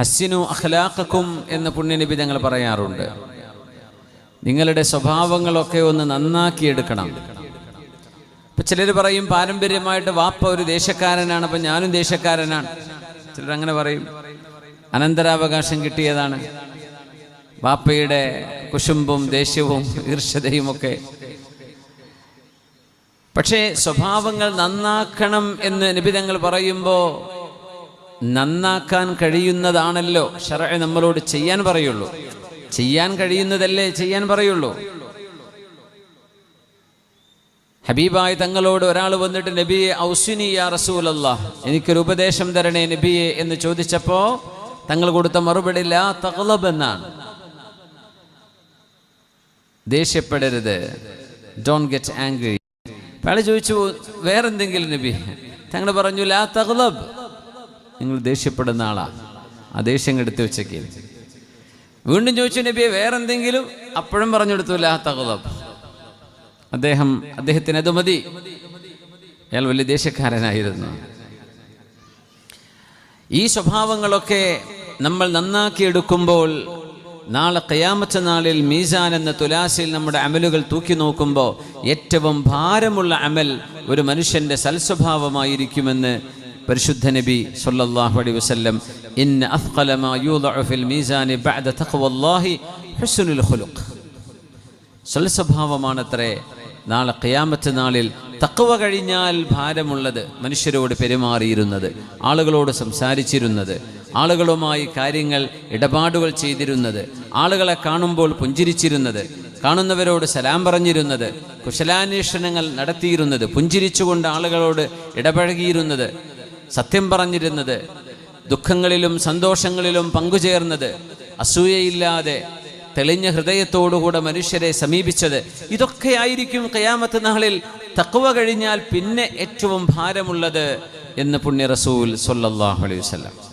ഹസ്സിനു അഖ്ലാഖക്കും എന്ന് പുണ്യനബി ഞങ്ങൾ പറയാറുണ്ട്. നിങ്ങളുടെ സ്വഭാവങ്ങളൊക്കെ ഒന്ന് നന്നാക്കിയെടുക്കണം ഇപ്പം ചിലർ പറയും പാരമ്പര്യമായിട്ട് വാപ്പ ഒരു ദേശക്കാരനാണ് അപ്പം ഞാനും ദേശക്കാരനാണ്. ചിലർ അങ്ങനെ പറയും അനന്തരാവകാശം കിട്ടിയതാണ്. വാപ്പയുടെ കുശുമ്പും ദേഷ്യവും ഈർഷതയും ഒക്കെ. പക്ഷേ സ്വഭാവങ്ങൾ നന്നാക്കണം എന്ന് നിബിതങ്ങൾ പറയുമ്പോൾ നന്നാക്കാൻ കഴിയുന്നതാണല്ലോ. ഷറ നമ്മളോട് ചെയ്യാൻ പറയുള്ളൂ. ചെയ്യാൻ കഴിയുന്നതല്ലേ ചെയ്യാൻ പറയുള്ളൂ. ഹബീബായി തങ്ങളോട് ഒരാൾ വന്നിട്ട് നബിയെ ഔസുനി യാ റസൂലല്ല. എനിക്കൊരു ഉപദേശം തരണേ നബിയെ എന്ന് ചോദിച്ചപ്പോൾ തങ്ങൾ കൊടുത്ത മറുപടി ലാ തഗ്ലബ് എന്നാണ്. ദേഷ്യപ്പെടരുത്. ഡോൺ ഗെറ്റ് ആംഗ്രി അയാൾ ചോദിച്ചു വേറെന്തെങ്കിലും നബി? തങ്ങൾ പറഞ്ഞു ലാ തഗ്ലബ്. നിങ്ങൾ ദേഷ്യപ്പെടുന്ന ആളാണ് ആ ദേഷ്യം എടുത്തു വെച്ചേക്ക്. വീണ്ടും ചോദിച്ചു നബിയെ വേറെന്തെങ്കിലും? അപ്പോഴും പറഞ്ഞു കൊടുത്തു തഗ്ലബ് അദ്ദേഹം അദ്ദേഹത്തിന് അത് മതി. അയാൾ വലിയ ദേഷ്യക്കാരനായിരുന്നു. ഈ സ്വഭാവങ്ങളൊക്കെ നമ്മൾ നന്നാക്കിയെടുക്കുമ്പോൾ നാളെ കയാമച്ച നാളിൽ മീസാൻ എന്ന തുലാസിൽ നമ്മുടെ അമലുകൾ തൂക്കി നോക്കുമ്പോൾ ഏറ്റവും ഭാരമുള്ള അമൽ ഒരു മനുഷ്യന്റെ സൽസ്വഭാവമായിരിക്കുമെന്ന് പരിശുദ്ധ നബി സല്ലല്ലാഹു അലൈഹി വസല്ലം ഇന്ന അഫ്ഖല മാ യൂദഉ ഫിൽ മീസാനി ബഅദ തഖ്വല്ലാഹി ഹുസ്നുൽ ഖുലുഖ്. സൽസ്വഭാവമാണത്രേ നാളെ ഖിയാമത്ത് നാളിൽ തക്കവ കഴിഞ്ഞാൽ ഭാരമുള്ളത് മനുഷ്യരോട് പെരുമാറിയിരുന്നത് ആളുകളോട് സംസാരിച്ചിരുന്നത് ആളുകളുമായി കാര്യങ്ങൾ ഇടപാടുകൾ ചെയ്തിരുന്നത് ആളുകളെ കാണുമ്പോൾ പുഞ്ചിരിച്ചിരുന്നത് കാണുന്നവരോട് സലാം പറഞ്ഞിരുന്നത് കുശലാന്വേഷണങ്ങൾ നടത്തിയിരുന്നത് പുഞ്ചിരിച്ചുകൊണ്ട് ആളുകളോട് ഇടപഴകിയിരുന്നത് സത്യം പറഞ്ഞിരുന്നത് ദുഃഖങ്ങളിലും സന്തോഷങ്ങളിലും പങ്കുചേർന്നത് അസൂയയില്ലാതെ തെളിഞ്ഞ ഹൃദയത്തോടുകൂടെ മനുഷ്യരെ സമീപിച്ചത്. ഇതൊക്കെയായിരിക്കും കയാമത്ത് നാളിൽ തക്കുവ കഴിഞ്ഞാൽ പിന്നെ ഏറ്റവും ഭാരമുള്ളത് എന്ന് പുണ്യ റസൂൽ സൊല്ലാഹു അലൈഹി വസല്ലം.